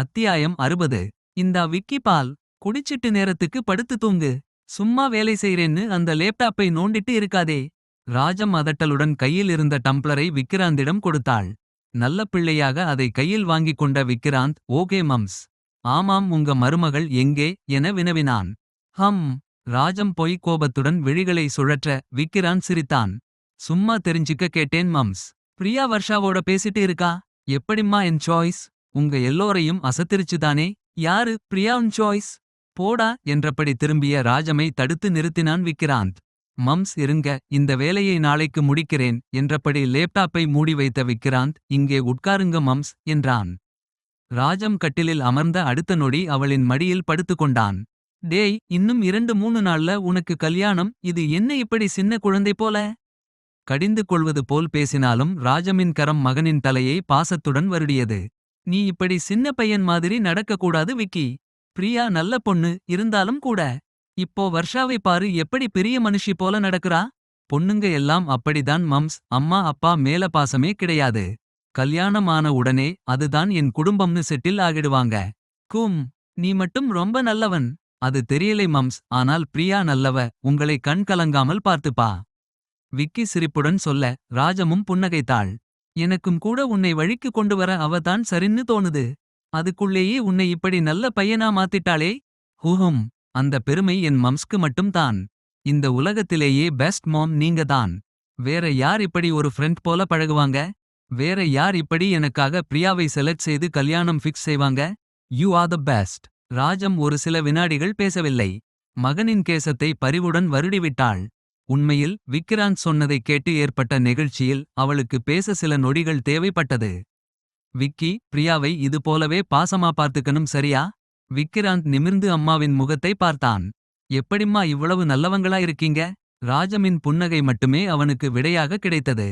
அத்தியாயம் அறுபது. இந்தா விக்கி பால் குடிச்சிட்டு நேரத்துக்கு படுத்து தூங்கு. சும்மா வேலை செய்றேன்னு அந்த லேப்டாப்பை நோண்டிட்டு இருக்காதே. ராஜம் அதட்டலுடன் கையில் இருந்த டம்ப்ளரை விக்கிராந்திடம் கொடுத்தாள். நல்ல பிள்ளையாக அதை கையில் வாங்கிக் கொண்ட விக்கிராந்த் ஓகே மம்ஸ். ஆமாம் உங்க மருமகள் எங்கே? என வினவினான். ஹம். ராஜம் பொய் கோபத்துடன் விழிகளை சுழற்ற விக்ராந்த் சிரித்தான். சும்மா தெரிஞ்சுக்க கேட்டேன் மம்ஸ். பிரியா வர்ஷாவோட பேசிட்டு இருக்கா? எப்படிம்மா என் சாய்ஸ்? உங்க எல்லோரையும் அசத்திருச்சுதானே? யாரு? பிரியான் சாய்ஸ் போடா என்றபடி திரும்பிய ராஜமை தடுத்து நிறுத்தினான் விக்கிராந்த். மம்ஸ் இருங்க இந்த வேலையை நாளைக்கு முடிக்கிறேன் என்றபடி லேப்டாப்பை மூடி வைத்த விக்கிராந்த் இங்கே உட்காருங்க மம்ஸ் என்றான். ராஜம் கட்டிலில் அமர்ந்த அடுத்த நொடி அவளின் மடியில் படுத்துக்கொண்டான் டேய் இன்னும் இரண்டு மூணு நாள்ல உனக்கு கல்யாணம் இது என்ன இப்படி சின்ன குழந்தை போல? கடிந்து கொள்வது போல் பேசினாலும் ராஜமின் கரம் மகனின் தலையை பாசத்துடன் வருடியது. நீ இப்படி சின்ன பையன் மாதிரி நடக்கக்கூடாது விக்கி. பிரியா நல்ல பொண்ணு இருந்தாலும் கூட. இப்போ வர்ஷாவை பாரு எப்படி பெரிய மனுஷி போல நடக்கிறா? பொண்ணுங்க எல்லாம் அப்படிதான் மம்ஸ். அம்மா அப்பா மேல பாசமே கிடையாது. கல்யாணமான உடனே அதுதான் என் குடும்பம்னு செட்டில் ஆகிடுவாங்க. கூம் நீ மட்டும் ரொம்ப நல்லவன். அது தெரியலை மம்ஸ். ஆனால் பிரியா நல்லவ உங்களை கண் கலங்காமல் பார்த்துப்பா. விக்கி சிரிப்புடன் சொல்ல ராஜமும் புன்னகைத்தாள். எனக்கும் கூட உன்னை வழிக்கு கொண்டு வர அவ தான் சரின்னு தோணுது. அதுக்குள்ளேயே உன்னை இப்படி நல்ல பையனா மாத்திட்டாளே. ஹூஹும் அந்த பெருமை என் மம்ஸ்க்கு மட்டும் தான். இந்த உலகத்திலேயே பெஸ்ட் மாம் நீங்க தான். வேற யார் இப்படி ஒரு ஃப்ரெண்ட் போல பழகுவாங்க? வேற யார் இப்படி எனக்காக பிரியாவை செலக்ட் செய்து கல்யாணம் ஃபிக்ஸ் செய்வாங்க? You are the best Rajam ஒரு சில வினாடிகள் பேசவில்லை. மகனின் கேசத்தை பரிவுடன் வருடிவிட்டாள். உண்மையில் விக்கிராந்த் சொன்னதைக் கேட்டு ஏற்பட்ட நெகிழ்ச்சியில் அவளுக்கு பேச சில நொடிகள் தேவைப்பட்டது. விக்கி பிரியாவை இது போலவே பாசமா பார்த்துக்கணும் சரியா? விக்கிராந்த் நிமிர்ந்து அம்மாவின் முகத்தை பார்த்தான். எப்படிம்மா இவ்வளவு நல்லவங்களா இருக்கீங்க? ராஜமின் புன்னகை மட்டுமே அவனுக்கு விடையாக கிடைத்தது.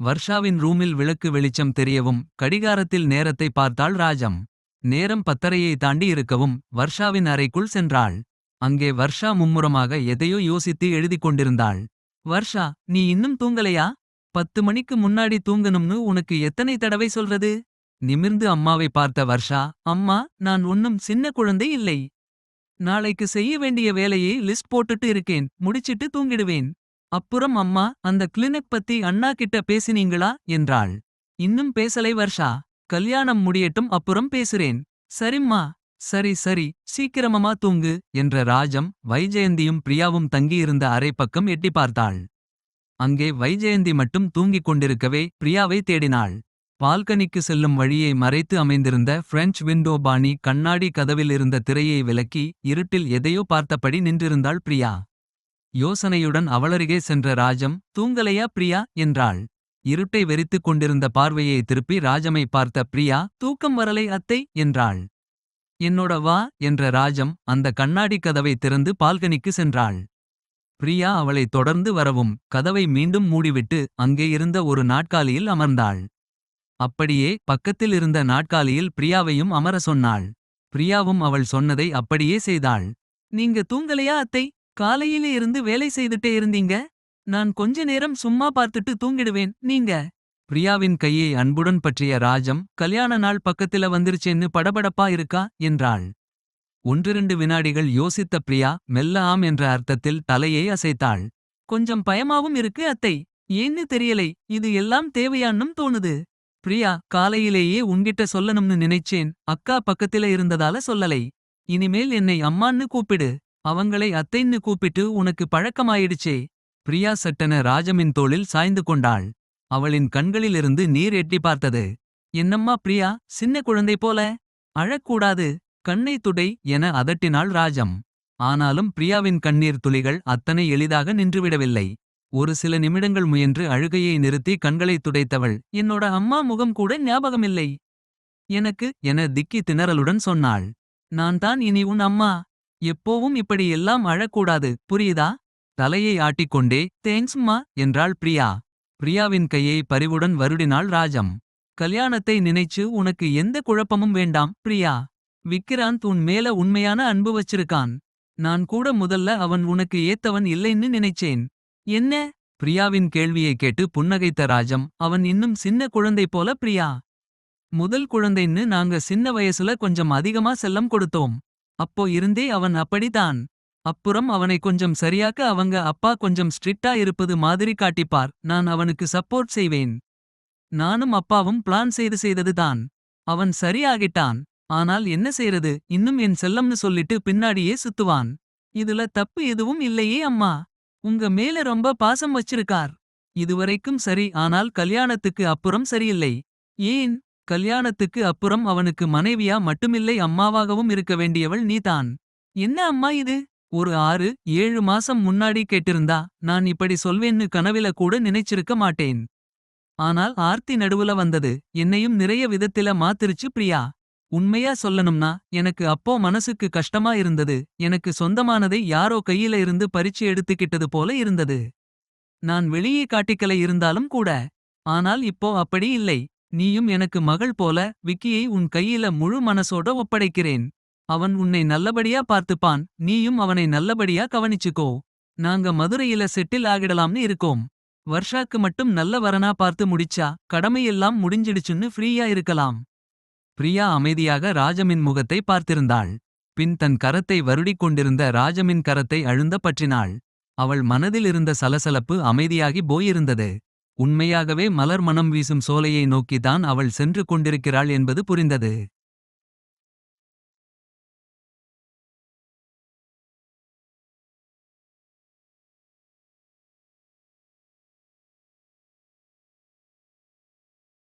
வர்ஷாவின் ரூமில் விளக்கு வெளிச்சம் தெரியவும் கடிகாரத்தில் நேரத்தை பார்த்தாள் ராஜம். நேரம் பத்தரையை தாண்டி இருக்கவும் வர்ஷாவின் அறைக்குள் சென்றாள். அங்கே வர்ஷா மும்முரமாக எதையோ யோசித்து எழுதிக் கொண்டிருந்தாள். வர்ஷா நீ இன்னும் தூங்கலையா? பத்து மணிக்கு முன்னாடி தூங்கணும்னு உனக்கு எத்தனை தடவை சொல்றது? நிமிர்ந்து அம்மாவை பார்த்த வர்ஷா அம்மா நான் ஒன்னும் சின்ன குழந்தை இல்லை. நாளைக்கு செய்ய வேண்டிய வேலையை லிஸ்ட் போட்டுட்டு இருக்கேன் முடிச்சிட்டு தூங்கிடுவேன். அப்புறம் அம்மா அந்த கிளினிக் பத்தி அண்ணா கிட்ட பேசினீங்களா? என்றாள். இன்னும் பேசலை வர்ஷா. கல்யாணம் முடியட்டும் அப்புறம் பேசுறேன். சரிம்மா. சரி சரி சீக்கிரமமா தூங்கு என்ற ராஜம் வைஜெயந்தியும் பிரியாவும் தங்கியிருந்த அறை பக்கம் எட்டி பார்த்தாள். அங்கே வைஜெயந்தி மட்டும் தூங்கிக் கொண்டிருக்கவே பிரியாவை தேடினாள். பால்கனிக்கு செல்லும் வழியை மறைத்து அமைந்திருந்த பிரெஞ்ச் விண்டோ பாணி கண்ணாடி கதவில் இருந்த திரையை விலக்கி இருட்டில் எதையோ பார்த்தபடி நின்றிருந்தாள் பிரியா. யோசனையுடன் அவளருகே சென்ற ராஜம் தூங்கலையா பிரியா? என்றாள். இருட்டை வெறித்துக் கொண்டிருந்த பார்வையை திருப்பி ராஜமை பார்த்த பிரியா தூக்கம் வரலை அத்தை என்றாள். என்னோட வா என்ற ராஜம் அந்த கண்ணாடி கதவை திறந்து பால்கனிக்கு சென்றாள். பிரியா அவளை தொடர்ந்து வரவும் கதவை மீண்டும் மூடிவிட்டு அங்கே இருந்த ஒரு நாட்காலியில் அமர்ந்தாள். அப்படியே பக்கத்தில் இருந்த நாட்காலியில் பிரியாவையும் அமர சொன்னாள். பிரியாவும் அவள் சொன்னதை அப்படியே செய்தாள். நீங்க தூங்கலையா அத்தை? காலையிலே இருந்து வேலை செய்துட்டே இருந்தீங்க. நான் கொஞ்ச நேரம் சும்மா பார்த்துட்டு தூங்கிடுவேன். நீங்க? பிரியாவின் கையை அன்புடன் பற்றிய ராஜம் கல்யாண நாள் பக்கத்தில வந்துருச்சேன்னு படபடப்பா இருக்கா? என்றாள். ஒன்றிரண்டு வினாடிகள் யோசித்த பிரியா மெல்ல ஆம் என்ற அர்த்தத்தில் தலையை அசைத்தாள். கொஞ்சம் பயமாவும் இருக்கு அத்தை. ஏன்னு தெரியலை. இது எல்லாம் தேவையான்னும் தோணுது. பிரியா காலையிலேயே உன்கிட்ட சொல்லணும்னு நினைச்சேன். அக்கா பக்கத்தில இருந்ததால சொல்லலை. இனிமேல் என்னை அம்மான்னு கூப்பிடு. அவங்களை அத்தைன்னு கூப்பிட்டு உனக்கு பழக்கமாயிடுச்சே. பிரியா சட்டென ராஜமின் தோளில் சாய்ந்து கொண்டாள். அவளின் கண்களிலிருந்து நீர் எட்டி பார்த்தது. என்னம்மா பிரியா சின்ன குழந்தை போல? அழக்கூடாது. கண்ணை துடை என அதட்டினாள் ராஜம். ஆனாலும் பிரியாவின் கண்ணீர் துளிகள் அத்தனை எளிதாக நின்றுவிடவில்லை. ஒரு சில நிமிடங்கள் முயன்று அழுகையை நிறுத்தி கண்களை துடைத்தவள் என்னோட அம்மா முகம் கூட ஞாபகமில்லை. எனக்கு என திக்கி திணறலுடன் சொன்னாள். நான் தான் இனி உன் அம்மா. எப்போவும் இப்படி எல்லாம் அழக்கூடாது. புரியுதா? தலையை ஆட்டிக்கொண்டே தேங்க்ஸ்மா என்றாள் பிரியா. பிரியாவின் கையை பரிவுடன் வருடினாள் ராஜம். கல்யாணத்தை நினைச்சு உனக்கு எந்த குழப்பமும் வேண்டாம் பிரியா. விக்கிராந்த் உன் மேல உண்மையான அன்பு வச்சிருக்கான். நான் கூட முதல்ல அவன் உனக்கு ஏத்தவன் இல்லைன்னு நினைச்சேன். என்ன? பிரியாவின் கேள்வியை கேட்டு புன்னகைத்த ராஜம் அவன் இன்னும் சின்ன குழந்தை போல பிரியா. முதல் குழந்தைன்னு நாங்க சின்ன வயசுல கொஞ்சம் அதிகமா செல்லம் கொடுத்தோம். அப்போ இருந்தே அவன் அப்படித்தான். அப்புறம் அவனை கொஞ்சம் சரியாக்க அவங்க அப்பா கொஞ்சம் ஸ்ட்ரிக்ட்டா இருப்பது மாதிரி காட்டிப்பார். நான் அவனுக்கு சப்போர்ட் செய்வேன். நானும் அப்பாவும் பிளான் செய்து செய்தது தான். அவன் சரியாகிட்டான். ஆனால் என்ன செய்றது இன்னும் என் செல்லம்னு சொல்லிட்டு பின்னாடியே சுத்துவான். இதுல தப்பு எதுவும் இல்லையே அம்மா. உங்க மேல ரொம்ப பாசம் வச்சிருக்கார். இதுவரைக்கும் சரி ஆனால் கல்யாணத்துக்கு அப்புறம் சரியில்லை. ஏன் கல்யாணத்துக்கு அப்புறம் அவனுக்கு மனைவியா மட்டுமில்லை அம்மாவாகவும் இருக்க வேண்டியவள் நீதான். என்ன அம்மா இது ஒரு ஆறு ஏழு மாசம் முன்னாடி கேட்டிருந்தா நான் இப்படி சொல்வேன்னு கனவில கூட நினைச்சிருக்க மாட்டேன். ஆனால் ஆர்த்தி நடுவுல வந்தது என்னையும் நிறைய விதத்தில மாத்திருச்சு பிரியா. உண்மையா சொல்லணும்னா எனக்கு அப்போ மனசுக்கு கஷ்டமா இருந்தது. எனக்கு சொந்தமானதை யாரோ கையில இருந்து பறிச்சு எடுத்துக்கிட்டது போல இருந்தது. நான் வெளியே காட்டிக்கல இருந்தாலும் கூட. ஆனால் இப்போ அப்படி இல்லை. நீயும் எனக்கு மகள் போல விக்கியை உன் கையில முழு மனசோட ஒப்படைக்கிறேன். அவன் உன்னை நல்லபடியா பார்த்துப்பான் நீயும் அவனை நல்லபடியா கவனிச்சுக்கோ. நாங்க மதுரையில செட்டில் ஆகிடலாம்னு இருக்கோம். வர்ஷாக்கு மட்டும் நல்ல வரனா பார்த்து முடிச்சா கடமையெல்லாம் முடிஞ்சிடுச்சுன்னு ஃப்ரீயா இருக்கலாம். பிரியா அமைதியாக ராஜமின் முகத்தை பார்த்திருந்தாள். பின் தன் கரத்தை வருடிக் கொண்டிருந்த ராஜமின் கரத்தை அழுந்த பற்றினாள். அவள் மனதில் இருந்த சலசலப்பு அமைதியாகி போயிருந்தது. உண்மையாகவே மலர் மனம் வீசும் சோலையை நோக்கித்தான் அவள் சென்று கொண்டிருக்கிறாள் என்பது புரிந்தது.